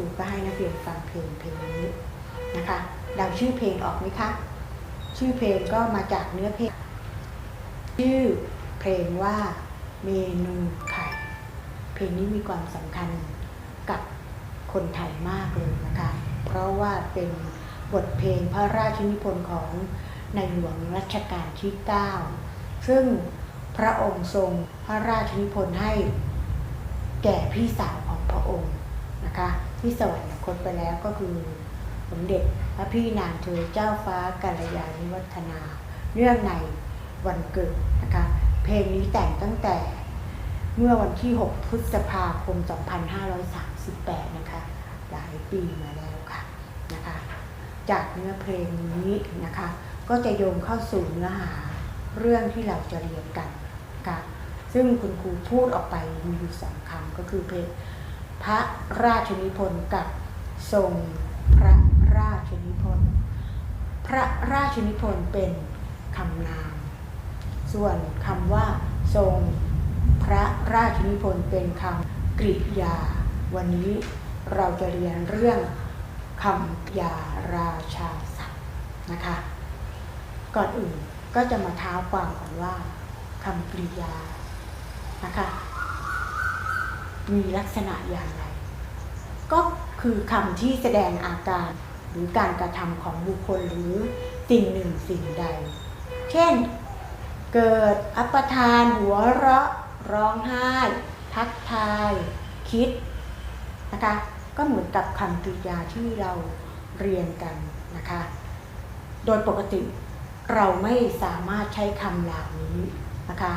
รูก็ให้นักเรียนฟังเพลงเพลงนี้นะคะเดาชื่อเพลงออกไหมคะ ชื่อเพลงก็มาจากเนื้อเพลง ชื่อเพลงว่าเมนูไข่ เพลงนี้มีความสำคัญกับคนไทยมากเลยนะคะ เพราะว่าเป็นบทเพลงพระราชนิพนธ์ของในหลวงรัชกาลที่ 9 ซึ่งพระองค์ทรงพระราชนิพนธ์ให้แก่พี่สาวของพระองค์นะคะ ที่สวรรคตไปแล้วก็คือสมเด็จพระพี่นางเธอเจ้าฟ้ากาลยานิวัฒนาเนื่องในวันเกิดนะคะ เพลงนี้แต่งตั้งแต่เมื่อวันที่ 6 พฤษภาคม 2538 นะคะ หลายปีมาแล้วค่ะนะคะ จากเนื้อเพลงนี้นะคะ ก็จะโยงเข้าสู่เนื้อหาเรื่องที่เราจะเรียนกันนะคะซึ่งคุณครูพูดออกไปมีอยู่สองคำก็คือเพลง พระราชนิพนธ์กับทรงพระราชนิพนธ์ พระราชนิพนธ์เป็นคำนาม ส่วนคำว่าทรงพระราชนิพนธ์เป็นคำกริยา วันนี้เราจะเรียนเรื่องคำยาราชาศัพท์นะคะ ก่อนอื่นก็จะมาเท้าความก่อนว่าคำกริยานะคะ มีลักษณะอย่างไร ก็คือคำที่แสดงอาการ หรือการกระทำของบุคคลหรือสิ่งหนึ่งสิ่งใด เช่น เกิดอัปทานหัวเราะ ร้องไห้ ทักทาย คิดนะคะก็เหมือนกับคำกริยาที่เราเรียนกันนะคะ โดยปกติเราไม่สามารถใช้คำเหล่านี้นะคะ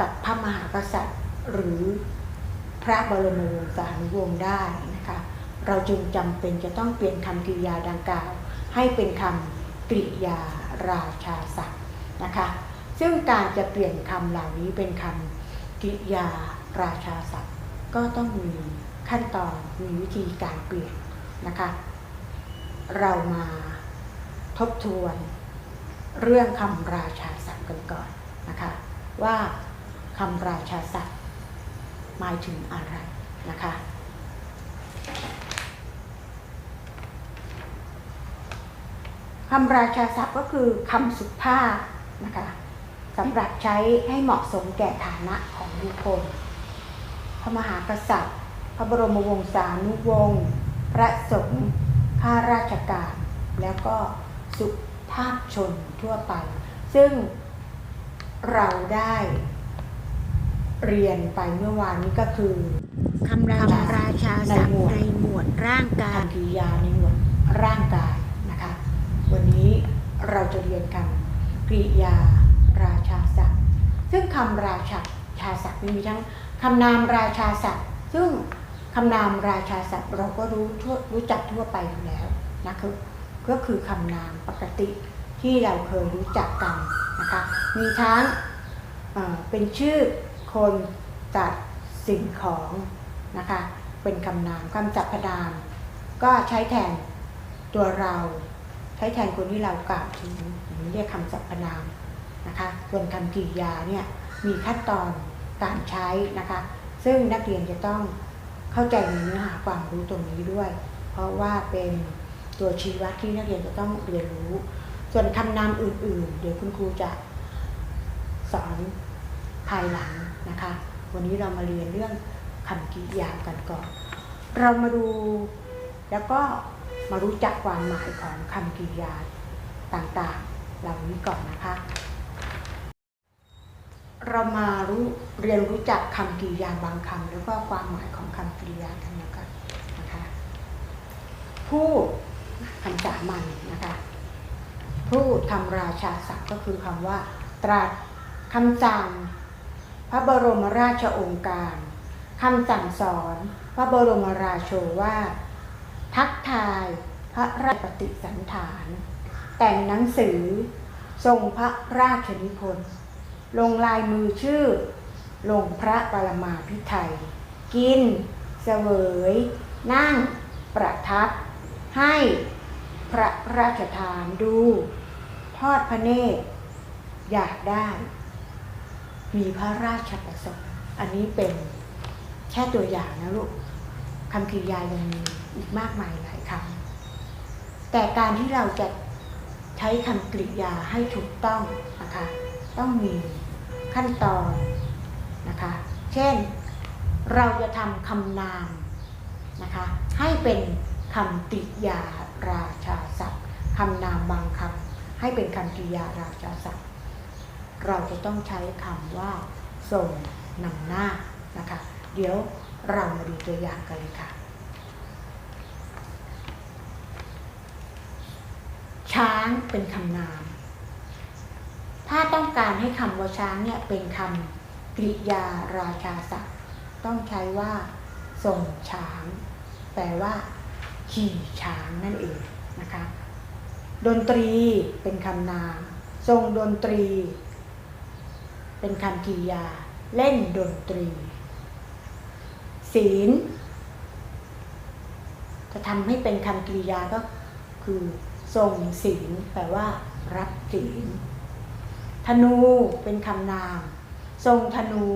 กับพระมหากษัตริย์ หรือพระบรมวงศานุวงศ์ได้นะคะ เราจึงจำเป็นจะต้องเปลี่ยนคำกริยาดังกล่าว ให้เป็นคำกริยาราชาศัพท์นะคะ ซึ่งการจะเปลี่ยนคำเหล่านี้เป็นคำกริยาราชาศัพท์ ก็ต้องมีขั้นตอนมีวิธีการเปลี่ยนนะคะ เรามาทบทวนเรื่องคำราชาศัพท์กันก่อนนะคะ ว่าคำราชาศัพท์ หมายถึงอะไรนะคะคำราชาศัพท์ก็คือคำสุภาพนะคะสำหรับใช้ให้เหมาะสมแก่ฐานะของบุคคล พระมหากษัตริย์ พระบรมวงศานุวงศ์พระสงฆ์ข้าราชการ แล้วก็สุภาพชนทั่วไป ซึ่งเราได้ เรียนไปเมื่อวานนี้ก็คือคำราราชาศัพท์ในหมวดร่างกายคำกริยาในหมวดร่างกายนะคะ วันนี้เราจะเรียนคำกริยาราชาศัพท์ซึ่งคำราชาชาศัพท์มีทั้งคำนามราชาศัพท์ซึ่งคำนามราชาศัพท์เราก็รู้ทั่วรู้จักทั่วไปอยู่แล้วนะคือก็คือคำนามปกติที่เราเคยรู้จักกันนะคะมีทั้งเอ่อเป็นชื่อ คนจัดสิ่งของนะคะ เป็นคำนามคำจัพพนาม ก็ใช้แทนตัวเรา ใช้แทนคนที่เรากล่าวถึงเรียกคำสรรพนามนะคะ ส่วนคำกริยาเนี่ยมีขั้นตอนการใช้นะคะ ซึ่งนักเรียนจะต้องเข้าใจในเนื้อหาความรู้ตรงนี้ด้วย เพราะว่าเป็นตัวชี้วัดที่นักเรียนจะต้องเรียนรู้ ส่วนคำนามอื่น ๆ เดี๋ยวคุณครูจะสอนภายหลัง นะคะ วันนี้เรามาเรียนเรื่องคำกริยากันก่อน เรามาดูแล้วก็มารู้จักความหมายของคำกริยาต่างๆ เหล่านี้ก่อนนะคะ เรามารู้เรียนรู้จักคำกริยาบางคำแล้วก็ความหมายของคำกริยากันนะคะนะคะพูดคำสามัญนะคะพูดคำราชาศัพท์ก็คือคำว่า ตรัสคำสั่ง พระบรมราชองค์การคำสั่งสอนพระบรมราโชวาททักทายพระราชปฏิสันฐาน แต่งหนังสือ ทรงพระราชนิพนธ์ลงลายมือชื่อ ลงพระปรมาภิไธยกิน เสวย นั่ง ประทับ ให้พระราชทานดู ทอดพระเนตรอยากได้ มีพระราชประสงค์อันนี้เป็นแค่ตัวอย่างนะลูกคำกริยายังมีอีกมากมายหลายคำแต่การที่เราจะใช้คำกริยาให้ถูกต้องนะคะต้องมีขั้นตอนนะคะ เช่นเราจะทำคำนามนะคะให้เป็นคำกริยาราชาศัพท์คำนามบางคำให้เป็นคำกริยาราชาศัพท์ เราจะต้องใช้คำว่าส่งนำหน้านะคะ เดี๋ยวเรามาดูตัวอย่างกันเลยค่ะ ช้างเป็นคำนาม ถ้าต้องการให้คำว่าช้างเนี่ยเป็นคำกริยาราชาศัพท์ต้องใช้ว่าส่งช้าง แปลว่า ขี่ช้างนั่นเองนะคะ ดนตรีเป็นคำนาม ทรงดนตรี เป็นคำกริยา เล่นดนตรี ศีล จะทำให้เป็นคำกริยาก็คือทรงศีลแปลว่า รับศีลธนูเป็นคำนาม ทรงธนู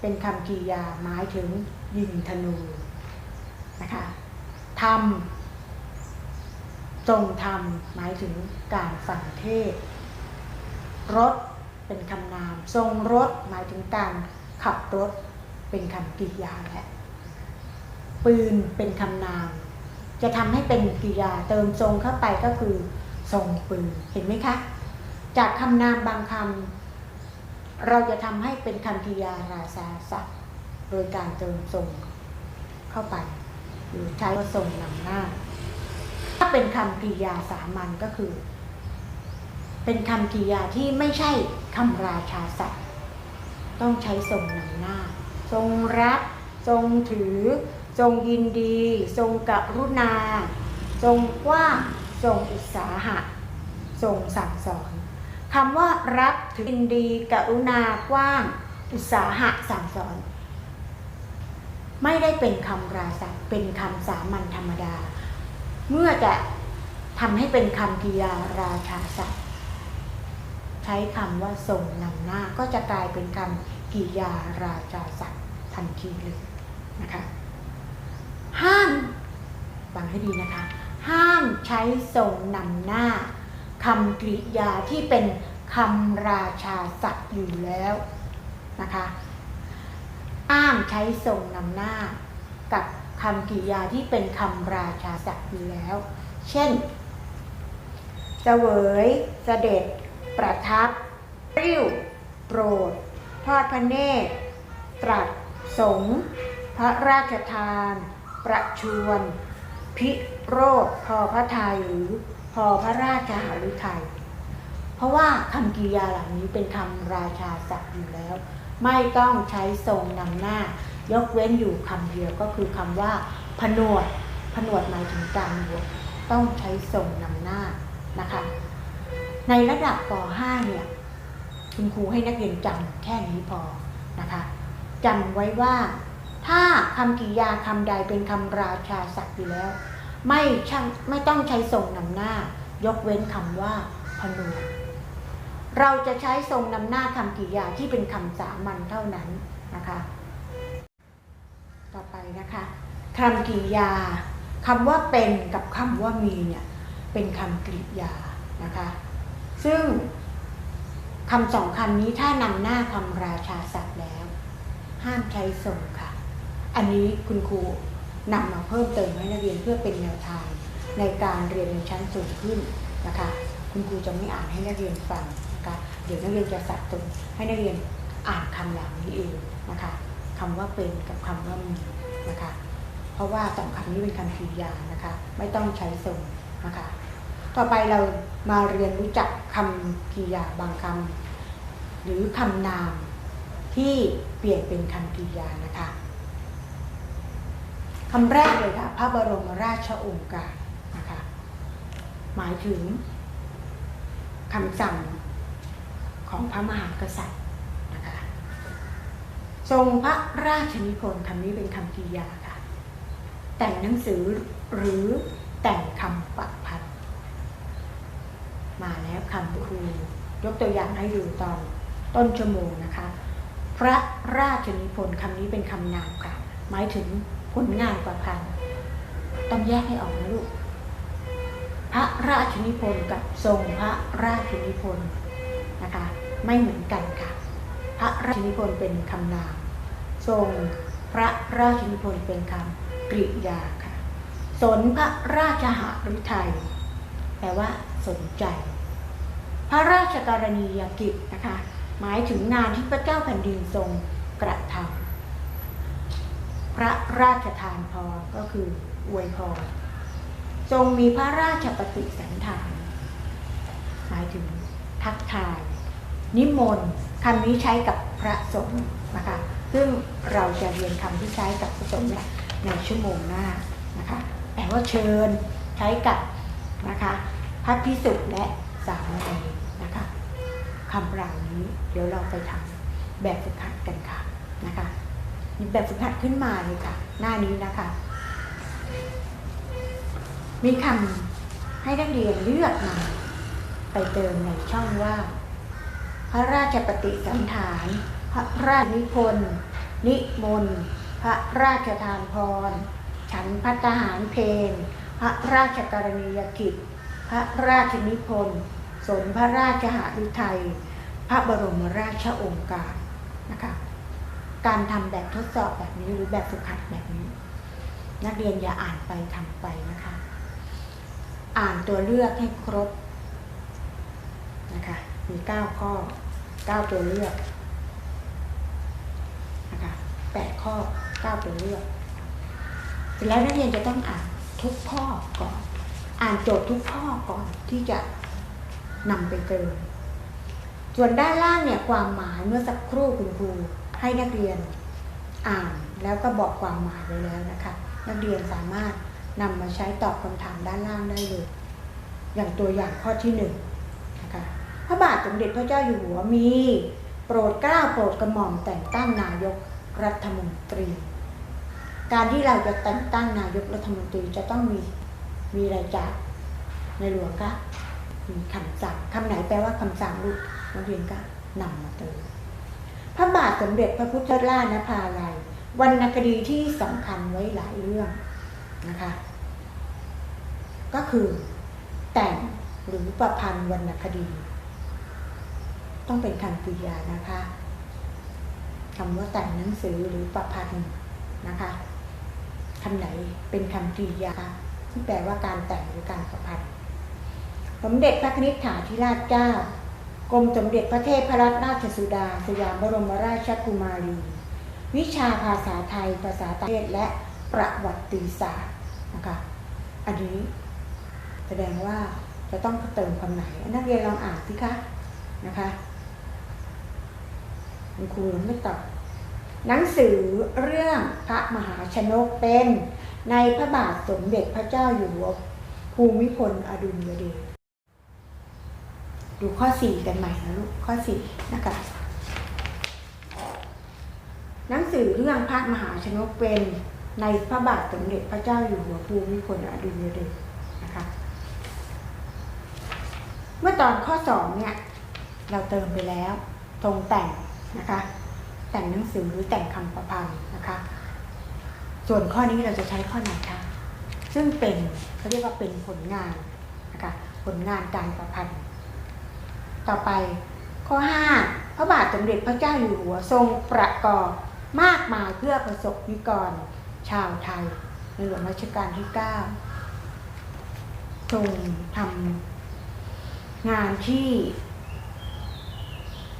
เป็นคำกริยาหมายถึงยิงธนูนะคะธรรมทรงธรรมหมายถึงการฟังเทศรถ เป็นคำนาม ทรงรถหมายถึงการขับรถเป็นคำกริยาและปืนเป็นคำนาม จะทำให้เป็นกริยาเติมทรงเข้าไปก็คือทรงปืนเห็นไหมคะ จากคำนามบางคำเราจะทำให้เป็นคำกริยาราชาศัพท์โดยการเติมทรงเข้าไป หรือใช้ว่าทรงนำหน้า ถ้าเป็นคำกริยาสามัญก็คือ เป็นคำกริยาที่ไม่ใช่คำราชาศัพท์ ต้องใช้ทรงนำหน้า ทรงรับทรงถือ ทรงยินดี ทรงกรุณา ทรงกว้างทรงอุตสาหะ ทรงสั่งสอนคำว่ารับถือยินดี กรุณากว้าง อุตสาหะสั่งสอน ไม่ได้เป็นคำราศัพท์เป็นคำสามัญธรรมดา เมื่อจะทำให้เป็นคำกริยาราชาศัพท์ ใช้คำว่าส่งนำหน้าก็จะกลายเป็นคำกริยาราชาศัพท์ทันทีเลยนะคะห้ามฟังให้ดีนะคะ ห้ามใช้ส่งนำหน้าคำกริยาที่เป็นคำราชาศัพท์อยู่แล้วนะคะห้ามใช้ส่งนำหน้า กับคำกริยาที่เป็นคำราชาศัพท์อยู่แล้ว เช่นเสวยเสด็จ ประทับริ้ว โปรด ทอดพระเนตร ตรัส สงฆ์พระราชทาน ประชวรพิโรธพอพระทัยหรือพอพระราชาหรือไทยเพราะว่าคำกริยาเหล่านี้เป็นคำราชาศัพท์อยู่แล้ว ไม่ต้องใช้ทรงนำหน้า ยกเว้นอยู่คำเดียวก็คือคำว่า ผนวดผนวดหมายถึงการบวชต้องใช้ทรงนำหน้านะคะ ในระดับป .5 เนี่ยคุณครูให้นักเรียนจำแค่นี้พอนะคะจำไว้ว่า ถ้าคำกริยาคำใดเป็นคำราชาศัพท์อยู่แล้ว ไม่ช่างไม่ต้องใช้ทรงนำหน้า ยกเว้นคำว่าพนวเราจะใช้ทรงนำหน้าคำกริยาที่เป็นคำสามัญเท่านั้นนะคะ ต่อไปนะคะคำกริยาคำว่าเป็นกับคำว่ามีเนี่ยเป็นคำกริยานะคะ ซึ่งคำสองคำนี้ถ้านำหน้าคำราชาศัพท์แล้ว ห้ามใช้ทรงค่ะ อันนี้คุณครูนำมาเพิ่มเติมให้นักเรียนเพื่อเป็นแนวทางในการเรียนในชั้นสูงขึ้นนะคะ คุณครูจะไม่อ่านให้นักเรียนฟังนะคะเดี๋ยวนักเรียนจะสับสนให้นักเรียนอ่านคำเหล่านี้เองนะคะคำว่าเป็นกับคำว่ามีนะคะ เพราะว่าสองคำนี้เป็นคำกริยานะคะ ไม่ต้องใช้ทรงนะคะ ต่อไปเรามาเรียนรู้จักคำกริยาบางคำหรือคำนามที่เปลี่ยนเป็นคำกริยานะคะคำแรกเลยค่ะพระบรมราชโองการนะคะหมายถึงคำสั่งของพระมหากษัตริย์นะคะทรงพระราชนิพนธ์คำนี้เป็นคำกริยาค่ะแต่งหนังสือหรือแต่งคำปักพัน มาแล้วคำครูยกตัวอย่างให้ดูตอนต้นชั่วโมงนะคะ พระราชนิพนธ์คำนี้เป็นคำนามค่ะ หมายถึงผลงานประพันธ์ต้องแยกให้ออกนะลูกพระราชนิพนธ์กับทรงพระราชนิพนธ์นะคะ ไม่เหมือนกันค่ะ พระราชนิพนธ์เป็นคำนาม ทรงพระราชนิพนธ์เป็นคำกริยาค่ะ สนพระราชหฤทัยแปลว่าสนใจ พระราชกรณียกิจนะคะหมายถึงงานที่พระเจ้าแผ่นดินทรงกระทำพระราชทานพรก็คืออวยพรทรงมีพระราชปฏิสันถานหมายถึงทักทาย นิมนต์คำนี้ใช้กับพระสงฆ์นะคะซึ่งเราจะเรียนคำที่ใช้กับพระสงฆ์เนี่ยในชั่วโมงหน้านะคะแปลว่าเชิญใช้กับนะคะพระพิสุและ สามเณรนะคะคำเหล่านี้เดี๋ยวเราไปทำแบบฝึกหัดกันค่ะนะคะหยิบแบบฝึกหัดขึ้นมาเลยค่ะ หน้านี้นะคะ มีคำให้นักเรียนเลือกมาไปเติมในช่องว่างพระราชปฏิสันฐาน พระราชนิพนธ์นิมนต์พระราชทานพร ฉันพัฒหารเพลพระราชกรณียกิจ ระราชนิพนธ์สนพระราชหฤทัยพระบรมราชโองการนะคะการทำแบบทดสอบแบบนี้หรือแบบฝึกหัดแบบนี้ นักเรียนอย่าอ่านไปทำไปนะคะ อ่านตัวเลือกให้ครบนะคะมีเก้าข้อเก้าตัวเลือกนะคะแปดข้อเก้าตัวเลือกเสร็จแล้วนักเรียนจะต้องอ่านทุกข้อก่อน อ่านโจทย์ทุกข้อก่อนที่จะนำไปเติมส่วนด้านล่างเนี่ยความหมายเมื่อสักครู่คุณครูให้นักเรียนอ่านแล้วก็บอกความหมายไว้แล้วนะคะ นักเรียนสามารถนำมาใช้ตอบคำถามด้านล่างได้เลย อย่างตัวอย่างข้อที่หนึ่งนะคะพระบาทสมเด็จพระเจ้าอยู่หัวมี โปรดเกล้าโปรดกระหม่อมแต่งตั้งนายกรัฐมนตรี การที่เราจะแต่งตั้งนายกรัฐมนตรีจะต้องมี มีอะไรจากในหลวงคะมีคำสั่งคำไหนแปลว่าคำสั่งลูกนักเรียนก็นำมาเติมพระบาทสมเด็จพระพุทธราชนภาลัยวรรณคดีที่สำคัญไว้หลายเรื่องนะคะ ก็คือแต่งหรือประพันธ์วรรณคดี ต้องเป็นคำกริยานะคะคำว่าแต่งหนังสือหรือประพันธ์นะคะคำไหนเป็นคำกริยา ที่แปลว่าการแต่งหรือการประพันธ์สมเด็จพระนิธิถาธิราชเจ้ากรมสมเด็จพระเทพรัตนราชสุดา สยามบรมราชกุมารี วิชาภาษาไทย ภาษาต่างประเทศและประวัติศาสตร์นะคะอันนี้แสดงว่าจะต้องเติมคำไหน นักเรียนลองอ่านสิคะนะคะคุณครูไม่ตอบ หนังสือเรื่องพระมหาชนกเป็นในพระบาทสมเด็จพระเจ้าอยู่หัวภูมิพลอดุลยเดชดูข้อสี่กันใหม่นะลูกข้อสี่นะคะหนังสือเรื่องพระมหาชนกเป็นในพระบาทสมเด็จพระเจ้าอยู่หัวภูมิพลอดุลยเดชนะคะเมื่อตอนข้อสองเนี่ย เราเติมไปแล้วตรงแต่งนะคะ แต่งหนังสือหรือแต่งคำประพันธ์นะคะ ส่วนข้อนี้เราจะใช้ข้อไหนคะซึ่งเป็นเขาเรียกว่าเป็นผลงานนะคะผลงานการประพันธ์ ต่อไปข้อ 5 พระบาทสมเด็จพระเจ้าอยู่หัวทรงประกอบมากมายเพื่อประสบนิกรชาวไทย ในหลวงรัชกาลที่ 9 ทรงทำงานที่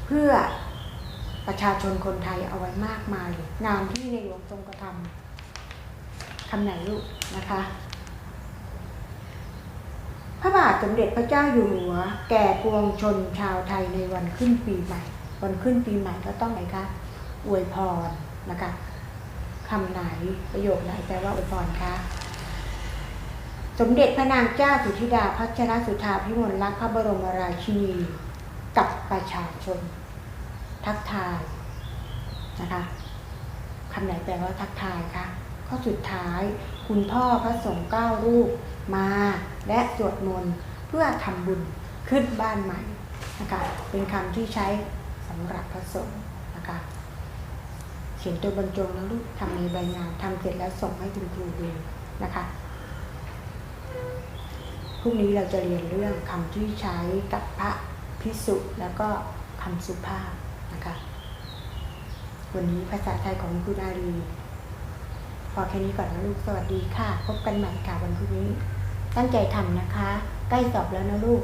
เพื่อ ประชาชนคนไทยเอาไว้มากมาย งานที่ในหลวงทรงกระทำคำไหนลูกนะคะ พระบาทสมเด็จพระเจ้าอยู่หัว แก่ปวงชนชาวไทยในวันขึ้นปีใหม่ วันขึ้นปีใหม่ก็ต้องไหนคะอวยพรนะคะคำไหนประโยคไหนแปลว่าอวยพรคะสมเด็จพระนางเจ้าสุธิดาพัชรสุธาพิมลลักพระบรมราชินี กับประชาชน ทักทายนะคะคำไหนแปลว่าทักทายคะข้อสุดท้ายคุณพ่อพระสงฆ์เก้ารูปมาและสวดมนต์เพื่อทำบุญขึ้นบ้านใหม่นะคะเป็นคำที่ใช้สำหรับพระสงฆ์นะคะเขียนตัวบรรจงนะลูกทำในใบงานทำเสร็จแล้วส่งให้คุณครูดูนะคะพรุ่งนี้เราจะเรียนเรื่องคำที่ใช้กับพระพิสุแล้วก็คำสุภาพ คะวันนี้ภาษาไทยของคุณอารีพอแค่นี้ก่อนนะลูก สวัสดีค่ะ พบกันใหม่ค่ะวันพรุ่งนี้ ตั้งใจทำนะคะ ใกล้สอบแล้วนะลูก